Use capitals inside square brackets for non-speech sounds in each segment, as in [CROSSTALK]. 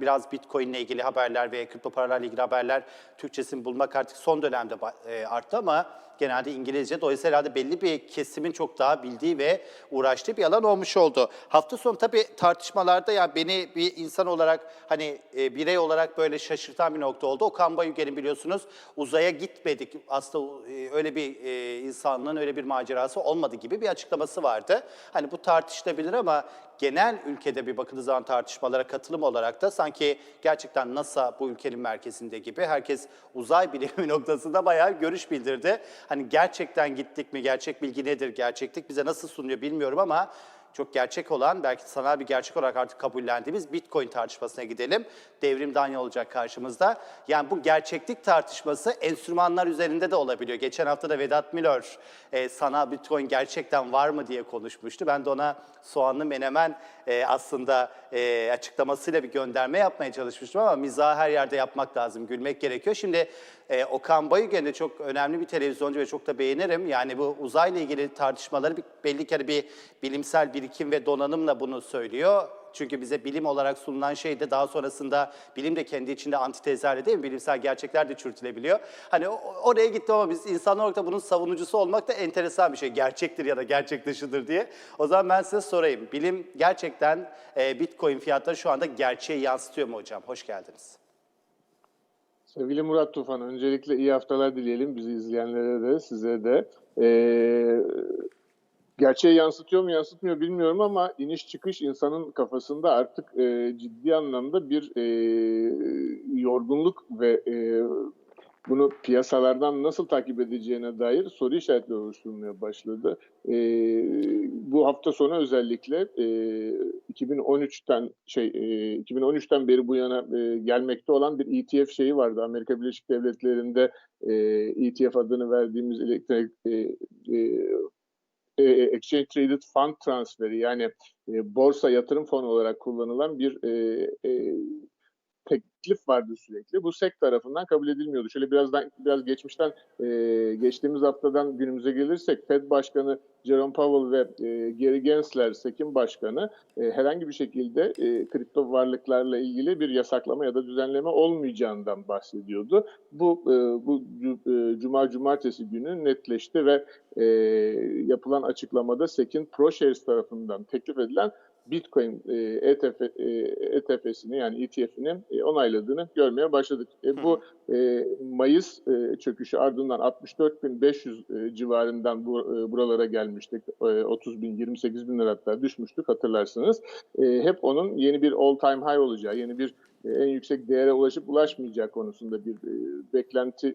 biraz Bitcoin ile ilgili haberler ve kripto paralarla ilgili haberler Türkçesini bulmak artık son dönemde e, arttı ama genelde İngilizce. Dolayısıyla herhalde belli bir kesimin çok daha bildiği ve uğraştığı bir alan olmuş oldu. Hafta sonu tabii tartışmalarda ya beni bir insan olarak hani e, birey olarak böyle şaşırtan bir nokta oldu. Okan Bayülgen'in biliyorsunuz uzaya gitmedik. Aslında e, öyle bir e, insanlığın öyle bir macerası olmadı gibi bir açıklaması vardı. Hani bu tartışılabilir ama genel ülkede bir bakıldığı zaman tartışmalara katılım olarak da sanki gerçekten NASA bu ülkenin merkezinde gibi herkes uzay bilimi [LAUGHS] noktasında bayağı görüş bildirdi. Hani gerçekten gittik mi, gerçek bilgi nedir, gerçeklik bize nasıl sunuyor bilmiyorum ama çok gerçek olan, belki sanal bir gerçek olarak artık kabullendiğimiz Bitcoin tartışmasına gidelim. Devrim Danya olacak karşımızda. Yani bu gerçeklik tartışması enstrümanlar üzerinde de olabiliyor. Geçen hafta da Vedat Milor e, sanal Bitcoin gerçekten var mı diye konuşmuştu. Ben de ona soğanlı menemen e, aslında e, açıklamasıyla bir gönderme yapmaya çalışmıştım ama mizahı her yerde yapmak lazım, gülmek gerekiyor. Şimdi e, Okan Bayülgen de çok önemli bir televizyoncu ve çok da beğenirim. Yani bu uzayla ilgili tartışmaları belli ki hani bir bilimsel birikim ve donanımla bunu söylüyor. Çünkü bize bilim olarak sunulan şey de daha sonrasında bilim de kendi içinde antitezlerle değil mi? Bilimsel gerçekler de çürütülebiliyor. Hani oraya gittim ama biz insanlar olarak da bunun savunucusu olmak da enteresan bir şey. Gerçektir ya da gerçek dışıdır diye. O zaman ben size sorayım. Bilim gerçekten e, Bitcoin fiyatları şu anda gerçeği yansıtıyor mu hocam? Hoş geldiniz. Sevgili Murat Tufan, öncelikle iyi haftalar dileyelim bizi izleyenlere de, size de. Ee, gerçeği yansıtıyor mu, yansıtmıyor bilmiyorum ama iniş çıkış insanın kafasında artık e, ciddi anlamda bir e, yorgunluk ve e, bunu piyasalardan nasıl takip edeceğine dair soru işaretleri oluşturmaya başladı. E, bu hafta sonu özellikle e, 2013'ten şey e, 2013'ten beri bu yana e, gelmekte olan bir ETF şeyi vardı. Amerika Birleşik Devletleri'nde e, ETF adını verdiğimiz elektronik e, e, e, Exchange Traded Fund transferi yani e, borsa yatırım fonu olarak kullanılan bir e, e, teklif vardı sürekli. Bu SEC tarafından kabul edilmiyordu. Şöyle birazdan biraz geçmişten e, geçtiğimiz haftadan günümüze gelirsek Fed Başkanı Jerome Powell ve e, Gary Gensler SEC'in başkanı e, herhangi bir şekilde e, kripto varlıklarla ilgili bir yasaklama ya da düzenleme olmayacağından bahsediyordu. Bu e, bu e, cuma cumartesi günü netleşti ve e, yapılan açıklamada SEC'in ProShares tarafından teklif edilen Bitcoin e, ETF, e, ETF'sini yani ETF'ini e, onayladığını görmeye başladık. E, bu e, Mayıs e, çöküşü ardından 64.500 e, civarından bu, e, buralara gelmiştik. E, 30 bin, 28 bin lira hatta düşmüştük hatırlarsınız. E, hep onun yeni bir all time high olacağı, yeni bir e, en yüksek değere ulaşıp ulaşmayacağı konusunda bir e, beklenti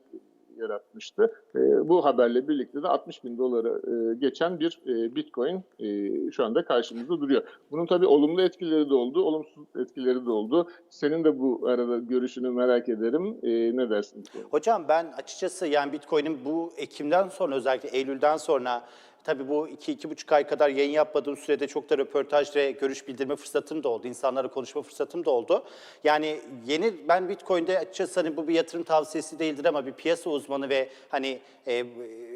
yaratmıştı. E, bu haberle birlikte de 60 bin dolara e, geçen bir e, Bitcoin e, şu anda karşımızda duruyor. Bunun tabii olumlu etkileri de oldu, olumsuz etkileri de oldu. Senin de bu arada görüşünü merak ederim. E, ne dersin? Hocam ben açıkçası yani Bitcoin'in bu Ekim'den sonra özellikle Eylül'den sonra tabii bu iki, iki buçuk ay kadar yayın yapmadığım sürede çok da röportaj ve görüş bildirme fırsatım da oldu. İnsanlarla konuşma fırsatım da oldu. Yani yeni ben Bitcoin'de açıkçası hani bu bir yatırım tavsiyesi değildir ama bir piyasa uzmanı ve hani e,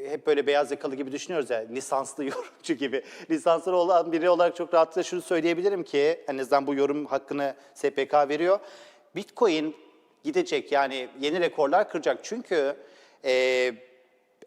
hep böyle beyaz yakalı gibi düşünüyoruz ya lisanslı [LAUGHS] yorumcu gibi. Lisanslı olan biri olarak çok rahatlıkla şunu söyleyebilirim ki en azından bu yorum hakkını SPK veriyor. Bitcoin gidecek yani yeni rekorlar kıracak. Çünkü e,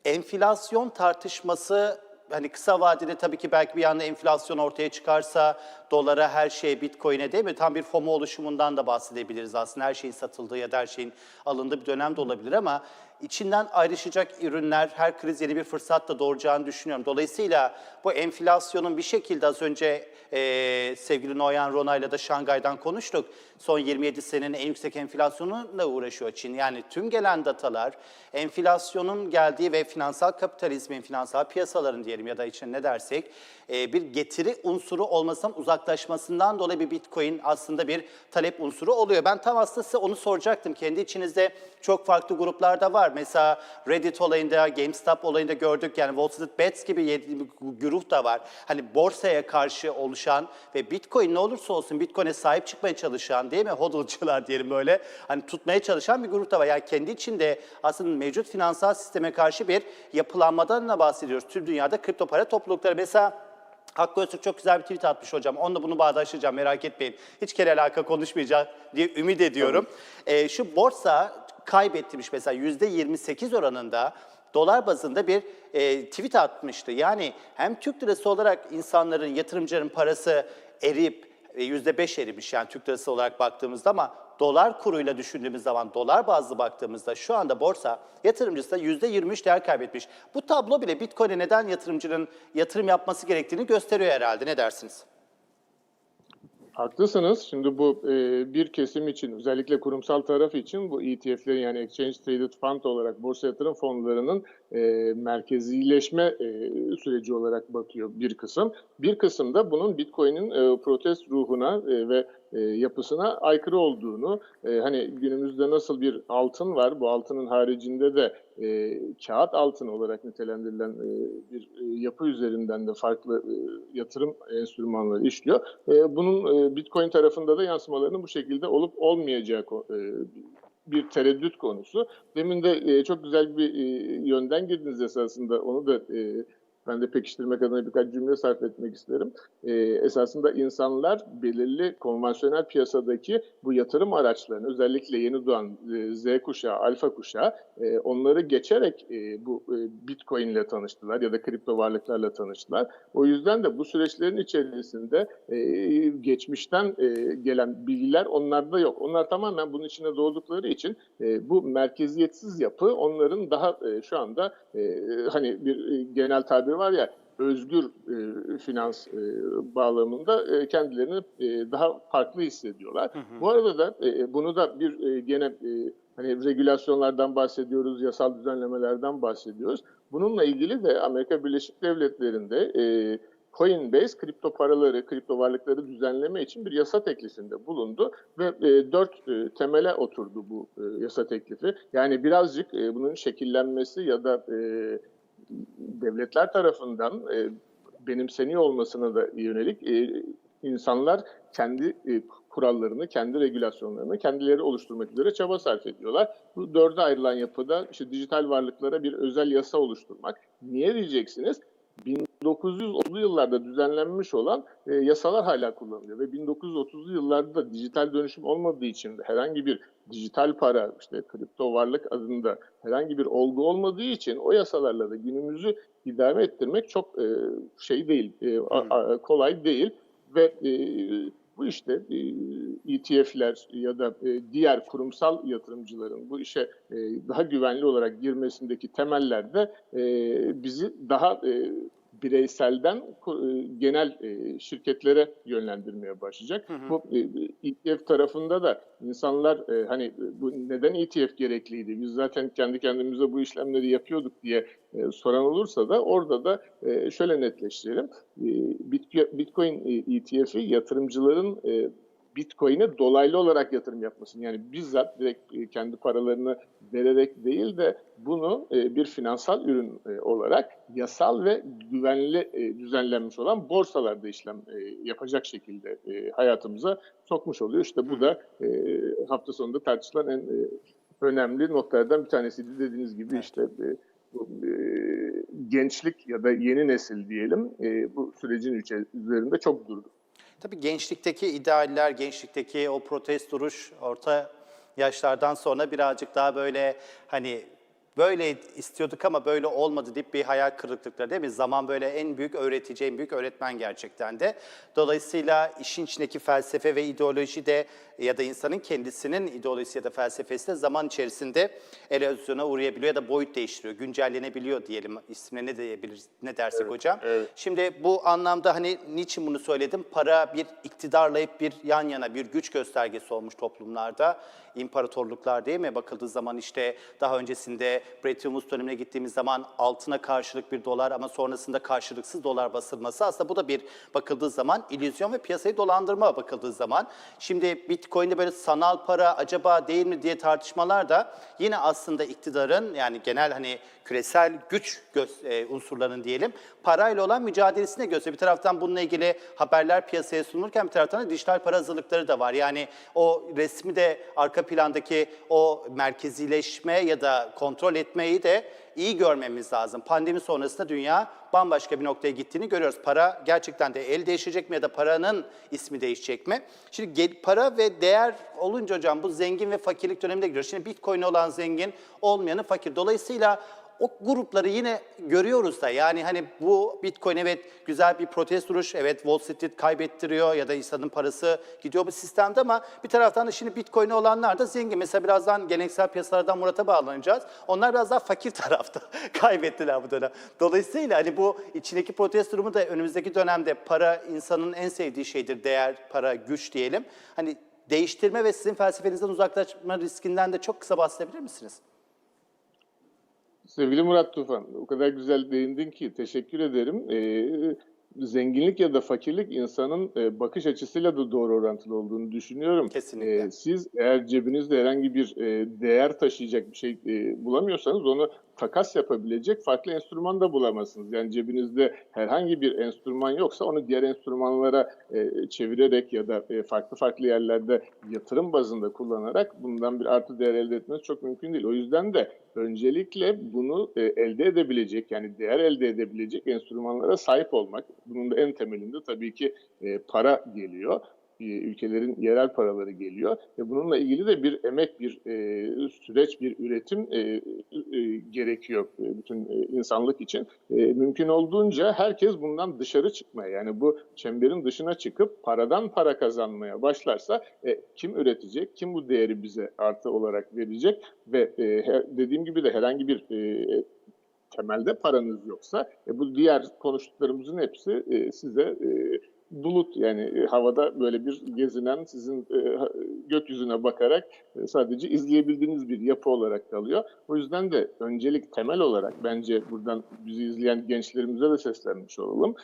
enflasyon tartışması hani kısa vadede tabii ki belki bir anda enflasyon ortaya çıkarsa dolara her şeye bitcoin'e değil mi? Tam bir FOMO oluşumundan da bahsedebiliriz aslında. Her şeyin satıldığı ya da her şeyin alındığı bir dönem de olabilir ama içinden ayrışacak ürünler her kriz yeni bir fırsat da doğuracağını düşünüyorum. Dolayısıyla bu enflasyonun bir şekilde az önce e, sevgili Noyan Rona'yla da Şangay'dan konuştuk. Son 27 senenin en yüksek enflasyonuyla uğraşıyor Çin. Yani tüm gelen datalar enflasyonun geldiği ve finansal kapitalizmin, finansal piyasaların diyelim ya da için ne dersek e, bir getiri unsuru olmasından uzaklaşmasından dolayı bir bitcoin aslında bir talep unsuru oluyor. Ben tam aslında size onu soracaktım. Kendi içinizde çok farklı gruplarda var. Mesela Reddit olayında, GameStop olayında gördük. Yani Wall Street Bets gibi bir güruh da var. Hani borsaya karşı oluşan ve Bitcoin ne olursa olsun Bitcoin'e sahip çıkmaya çalışan değil mi? Hodl'cılar diyelim böyle. Hani tutmaya çalışan bir grup da var. Yani kendi içinde aslında mevcut finansal sisteme karşı bir yapılanmadan da bahsediyoruz. Tüm dünyada kripto para toplulukları. Mesela Hakkı Öztürk çok güzel bir tweet atmış hocam. Onunla bunu bağdaştıracağım merak etmeyin. Hiç kere alaka konuşmayacağım diye ümit ediyorum. Ee, şu borsa kaybetmiş mesela %28 oranında dolar bazında bir e, tweet atmıştı. Yani hem Türk lirası olarak insanların, yatırımcıların parası eriyip e, %5 erimiş yani Türk lirası olarak baktığımızda ama dolar kuruyla düşündüğümüz zaman dolar bazlı baktığımızda şu anda borsa yatırımcısı da %23 değer kaybetmiş. Bu tablo bile Bitcoin'e neden yatırımcının yatırım yapması gerektiğini gösteriyor herhalde. Ne dersiniz? Haklısınız. Şimdi bu e, bir kesim için özellikle kurumsal taraf için bu ETF'lerin yani Exchange Traded Fund olarak borsa yatırım fonlarının e, merkezileşme e, süreci olarak bakıyor bir kısım. Bir kısım da bunun Bitcoin'in e, protest ruhuna e, ve e, yapısına aykırı olduğunu, e, hani günümüzde nasıl bir altın var, bu altının haricinde de e, kağıt altın olarak nitelendirilen bir yapı üzerinden de farklı yatırım enstrümanları işliyor. Bunun Bitcoin tarafında da yansımalarının bu şekilde olup olmayacağı bir tereddüt konusu. Demin de çok güzel bir yönden girdiniz esasında. Onu da e, ben de pekiştirmek adına birkaç cümle sarf etmek isterim. E, esasında insanlar belirli konvansiyonel piyasadaki bu yatırım araçlarını özellikle yeni doğan e, Z kuşağı, alfa kuşağı e, onları geçerek e, bu e, Bitcoin ile tanıştılar ya da kripto varlıklarla tanıştılar. O yüzden de bu süreçlerin içerisinde e, geçmişten e, gelen bilgiler onlarda yok. Onlar tamamen bunun içine doğdukları için e, bu merkeziyetsiz yapı onların daha e, şu anda e, hani bir e, genel tabir var ya özgür e, finans e, bağlamında e, kendilerini e, daha farklı hissediyorlar. Bu arada da e, bunu da bir e, gene e, hani regülasyonlardan bahsediyoruz, yasal düzenlemelerden bahsediyoruz. Bununla ilgili de Amerika Birleşik Devletleri'nde e, Coinbase kripto paraları, kripto varlıkları düzenleme için bir yasa teklifinde bulundu ve e, dört e, temele oturdu bu e, yasa teklifi. Yani birazcık e, bunun şekillenmesi ya da e, devletler tarafından e, benimseniyor olmasına da yönelik e, insanlar kendi e, kurallarını, kendi regülasyonlarını kendileri oluşturmak üzere çaba sarf ediyorlar. Bu dörde ayrılan yapıda işte dijital varlıklara bir özel yasa oluşturmak. Niye diyeceksiniz? 1930'lu yıllarda düzenlenmiş olan e, yasalar hala kullanılıyor ve 1930'lu yıllarda da dijital dönüşüm olmadığı için herhangi bir dijital para, işte kripto varlık adında herhangi bir olgu olmadığı için o yasalarla da günümüzü idame ettirmek çok e, şey değil, e, a- a- kolay değil ve e, bu işte e, ETF'ler ya da e, diğer kurumsal yatırımcıların bu işe e, daha güvenli olarak girmesindeki temeller de e, bizi daha e, bireyselden e, genel e, şirketlere yönlendirmeye başlayacak. Bu e, ETF tarafında da insanlar e, hani e, bu neden ETF gerekliydi? Biz zaten kendi kendimize bu işlemleri yapıyorduk diye e, soran olursa da orada da e, şöyle netleştirelim. E, Bitco- Bitcoin e, ETF'i yatırımcıların e, Bitcoin'e dolaylı olarak yatırım yapmasını yani bizzat direkt e, kendi paralarını vererek değil de bunu e, bir finansal ürün e, olarak yasal ve güvenli düzenlenmiş olan borsalarda işlem yapacak şekilde hayatımıza sokmuş oluyor. İşte bu da hafta sonunda tartışılan en önemli noktalardan bir tanesiydi. Dediğiniz gibi işte bu, e, gençlik ya da yeni nesil diyelim e, bu sürecin üzerinde çok durdu. Tabii gençlikteki idealler, gençlikteki o protest duruş orta yaşlardan sonra birazcık daha böyle hani böyle istiyorduk ama böyle olmadı deyip bir hayal kırıklıkları değil mi? Zaman böyle en büyük öğretici, en büyük öğretmen gerçekten de. Dolayısıyla işin içindeki felsefe ve ideoloji de ya da insanın kendisinin ideolojisi ya da felsefesi de zaman içerisinde erozyona uğrayabiliyor ya da boyut değiştiriyor, güncellenebiliyor diyelim. İsmine ne diyebiliriz, ne dersek hocam? Şimdi bu anlamda hani niçin bunu söyledim? Para bir iktidarla hep bir yan yana bir güç göstergesi olmuş toplumlarda. İmparatorluklar değil mi? Bakıldığı zaman işte daha öncesinde Bretton Woods dönemine gittiğimiz zaman altına karşılık bir dolar ama sonrasında karşılıksız dolar basılması aslında bu da bir bakıldığı zaman illüzyon ve piyasayı dolandırma bakıldığı zaman. Şimdi Bitcoin'de böyle sanal para acaba değil mi diye tartışmalar da yine aslında iktidarın yani genel hani küresel güç e, unsurlarının diyelim parayla olan mücadelesine gösteriyor. Bir taraftan bununla ilgili haberler piyasaya sunulurken bir taraftan da dijital para hazırlıkları da var. Yani o resmi de arka plandaki o merkezileşme ya da kontrol kontrol etmeyi de iyi görmemiz lazım. Pandemi sonrasında dünya bambaşka bir noktaya gittiğini görüyoruz. Para gerçekten de el değişecek mi ya da paranın ismi değişecek mi? Şimdi para ve değer olunca hocam bu zengin ve fakirlik döneminde giriyor. Şimdi Bitcoin olan zengin, olmayanı fakir. Dolayısıyla o grupları yine görüyoruz da yani hani bu Bitcoin evet güzel bir protest duruş, evet Wall Street kaybettiriyor ya da insanın parası gidiyor bu sistemde ama bir taraftan da şimdi Bitcoin'i olanlar da zengin. Mesela birazdan geleneksel piyasalardan Murat'a bağlanacağız. Onlar biraz daha fakir [LAUGHS] tarafta [LAUGHS] kaybettiler bu dönem. Dolayısıyla hani bu içindeki protest durumu da önümüzdeki dönemde para insanın en sevdiği şeydir. Değer, para, güç diyelim. Hani değiştirme ve sizin felsefenizden uzaklaşma riskinden de çok kısa bahsedebilir misiniz? Sevgili Murat Tufan, o kadar güzel değindin ki teşekkür ederim. Ee, zenginlik ya da fakirlik insanın e, bakış açısıyla da doğru orantılı olduğunu düşünüyorum. Kesinlikle. Ee, siz eğer cebinizde herhangi bir e, değer taşıyacak bir şey e, bulamıyorsanız onu takas yapabilecek farklı enstrüman da bulamazsınız. Yani cebinizde herhangi bir enstrüman yoksa onu diğer enstrümanlara e, çevirerek ya da e, farklı farklı yerlerde yatırım bazında kullanarak bundan bir artı değer elde etmeniz çok mümkün değil. O yüzden de öncelikle bunu e, elde edebilecek yani değer elde edebilecek enstrümanlara sahip olmak. Bunun da en temelinde tabii ki e, para geliyor. E, Ülkelerin yerel paraları geliyor ve bununla ilgili de bir emek, bir e, süreç, bir üretim e, e, gerekiyor e, bütün e, insanlık için. E, mümkün olduğunca herkes bundan dışarı çıkmaya yani bu çemberin dışına çıkıp paradan para kazanmaya başlarsa e, kim üretecek, kim bu değeri bize artı olarak verecek ve e, her- dediğim gibi de herhangi bir e, temelde paranız yoksa e, bu diğer konuştuklarımızın hepsi e, size e, bulut yani e, havada böyle bir gezinen sizin e, gökyüzüne bakarak e, sadece izleyebildiğiniz bir yapı olarak kalıyor. O yüzden de öncelik temel olarak bence buradan bizi izleyen gençlerimize de seslenmiş olalım.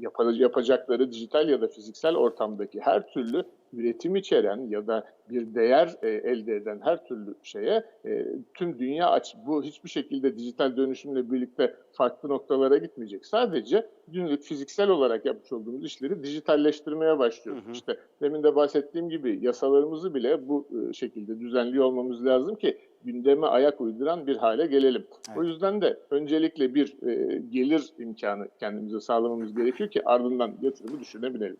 Yapa- yapacakları dijital ya da fiziksel ortamdaki her türlü üretim içeren ya da bir değer e, elde eden her türlü şeye e, tüm dünya aç. Bu hiçbir şekilde dijital dönüşümle birlikte farklı noktalara gitmeyecek. Sadece günlük fiziksel olarak yapmış olduğumuz işleri dijitalleştirmeye başlıyoruz. Hı hı. İşte demin de bahsettiğim gibi yasalarımızı bile bu e, şekilde düzenliyor olmamız lazım ki gündeme ayak uyduran bir hale gelelim. O yüzden de öncelikle bir e, gelir imkanı kendimize sağlamamız gerekiyor ki ardından yatırımı düşünebilelim.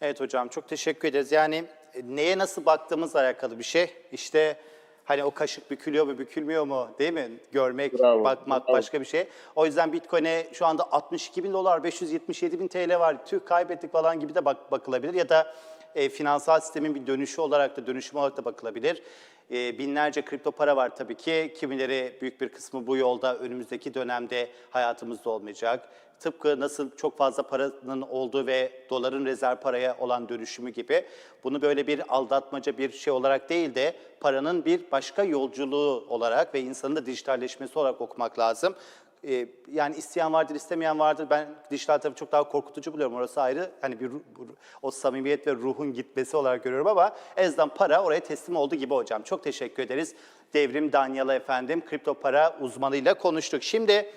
Evet hocam çok teşekkür ederiz. Yani e, neye nasıl baktığımızla alakalı bir şey. İşte hani o kaşık bükülüyor mu bükülmüyor mu değil mi? Görmek, Bravo, bakmak bravo. başka bir şey. O yüzden Bitcoin'e şu anda 62 bin dolar, 577 bin TL var. Tüh kaybettik falan gibi de bak, bakılabilir. Ya da e, finansal sistemin bir dönüşü olarak da dönüşüm olarak da bakılabilir. E, binlerce kripto para var tabii ki. Kimileri büyük bir kısmı bu yolda önümüzdeki dönemde hayatımızda olmayacak. Tıpkı nasıl çok fazla paranın olduğu ve doların rezerv paraya olan dönüşümü gibi bunu böyle bir aldatmaca bir şey olarak değil de paranın bir başka yolculuğu olarak ve insanın da dijitalleşmesi olarak okumak lazım. Ee, yani isteyen vardır, istemeyen vardır. Ben dijital tarafı çok daha korkutucu buluyorum. Orası ayrı. Hani bir o samimiyet ve ruhun gitmesi olarak görüyorum ama en azından para oraya teslim oldu gibi hocam. Çok teşekkür ederiz. Devrim Danyal'a efendim kripto para uzmanıyla konuştuk. Şimdi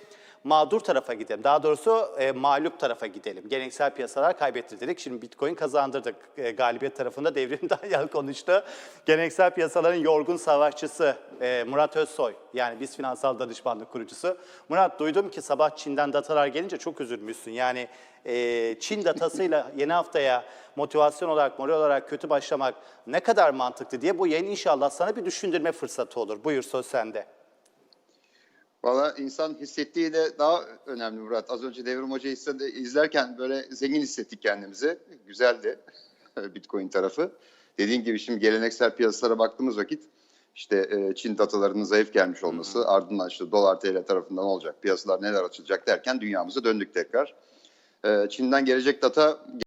mağdur tarafa gidelim. Daha doğrusu e, mağlup tarafa gidelim. Geleneksel piyasalar kaybetti dedik. Şimdi Bitcoin kazandırdık. E, galibiyet tarafında Devrim [LAUGHS] Danyal konuştu. Geleneksel piyasaların yorgun savaşçısı e, Murat Özsoy. Yani biz finansal danışmanlık kurucusu. Murat duydum ki sabah Çin'den datalar gelince çok üzülmüşsün. Yani e, Çin datasıyla [LAUGHS] yeni haftaya motivasyon olarak, moral olarak kötü başlamak ne kadar mantıklı diye bu yayın inşallah sana bir düşündürme fırsatı olur. Buyur söz sende. Valla insan hissettiği de daha önemli Murat. Az önce Devrim Hoca izlerken böyle zengin hissettik kendimizi. Güzeldi [LAUGHS] Bitcoin tarafı. Dediğin gibi şimdi geleneksel piyasalara baktığımız vakit işte e, Çin datalarının zayıf gelmiş olması ardından işte dolar TL tarafından olacak piyasalar neler açılacak derken dünyamıza döndük tekrar. E, Çin'den gelecek data